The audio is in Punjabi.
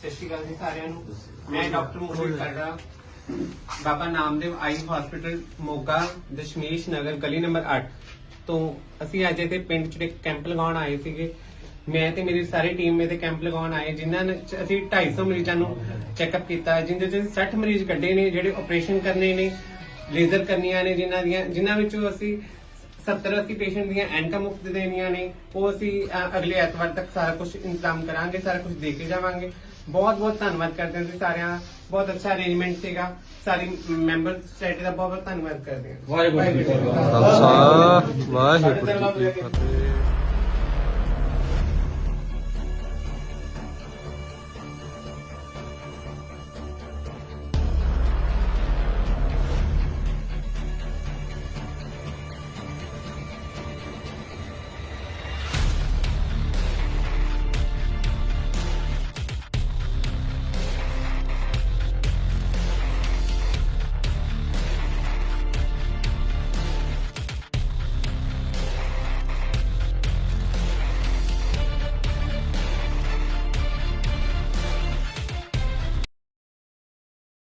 ਸਤਿ ਸ਼੍ਰੀ ਅਕਾਲ ਜੀ ਸਾਰਿਆਂ ਨੂੰ। ਮੈਂ ਡਾਕਟਰ ਮੋਹਿਤ ਕਰਦਾ ਬਾਬਾ ਨਾਮਦੇਵ ਆਈ ਹਸਪੀਟਲ ਮੋਗਾ ਦਸ਼ਮੇਸ਼ ਨਗਰ ਗਲੀ ਨੰਬਰ 8 ਤੋਂ ਅਸੀਂ ਅੱਜ ਇੱਥੇ ਪਿੰਡ ਚ ਇੱਕ ਕੈਂਪ ਲਗਾਉਣ ਆਏ ਸੀਗੇ। ਮੈਂ ਤੇ ਮੇਰੀ ਸਾਰੀ ਟੀਮ ਤੇ ਕੈਂਪ ਲਗਾਉਣ ਆਏ ਜਿਨ੍ਹਾਂ ਨੇ ਅਸੀਂ 250 ਮਰੀਜ਼ਾਂ ਨੂੰ ਚੈੱਕਅਪ ਕੀਤਾ ਜਿੰਦੇ ਚ 60 ਮਰੀਜ਼ ਕੱਢੇ ਨੇ ਜਿਹੜੇ ਆਪਰੇਸ਼ਨ ਕਰਨੇ ਨੇ ਲੇਜ਼ਰ ਕਰਨੀਆਂ ਨੇ ਜਿਨ੍ਹਾਂ ਦੀਆਂ ਜਿਨ੍ਹਾਂ ਵਿੱਚੋਂ ਅਸੀਂ 70 80 ਪੇਸ਼ੈਂਟ ਦੀਆਂ ਐਨਕਾ ਮੁਫਤ ਦੇਣੀਆਂ ਨੇ ਉਹ ਅਸੀਂ ਅਗਲੇ ਐਤਵਾਰ ਤੱਕ ਸਾਰਾ ਕੁਝ ਇੰਤਜ਼ਾਮ ਕਰਾਂਗੇ ਸਾਰਾ ਕੁਝ ਦੇ ਕੇ ਜਾਵਾਂਗੇ। ਬਹੁਤ ਬਹੁਤ ਧੰਨਵਾਦ ਕਰਦੇ ਹਾਂ ਜੀ ਸਾਰਿਆਂ ਦਾ। ਬਹੁਤ ਅੱਛਾ ਅਰੇਂਜਮੈਂਟ ਸੀਗਾ। ਸਾਰੀ ਮੈਂਬਰ ਸੋਸਾਇਟੀ ਦਾ ਬਹੁਤ ਬਹੁਤ ਧੰਨਵਾਦ ਕਰਦੇ ਹਾਂ। ਵਾਹਿਗੁਰੂ ਜੀ ਕਾ ਖਾਲਸਾ। ਵਾਹਿਗੁਰੂ ਜੀ ਕੀ ਫਤਿਹ।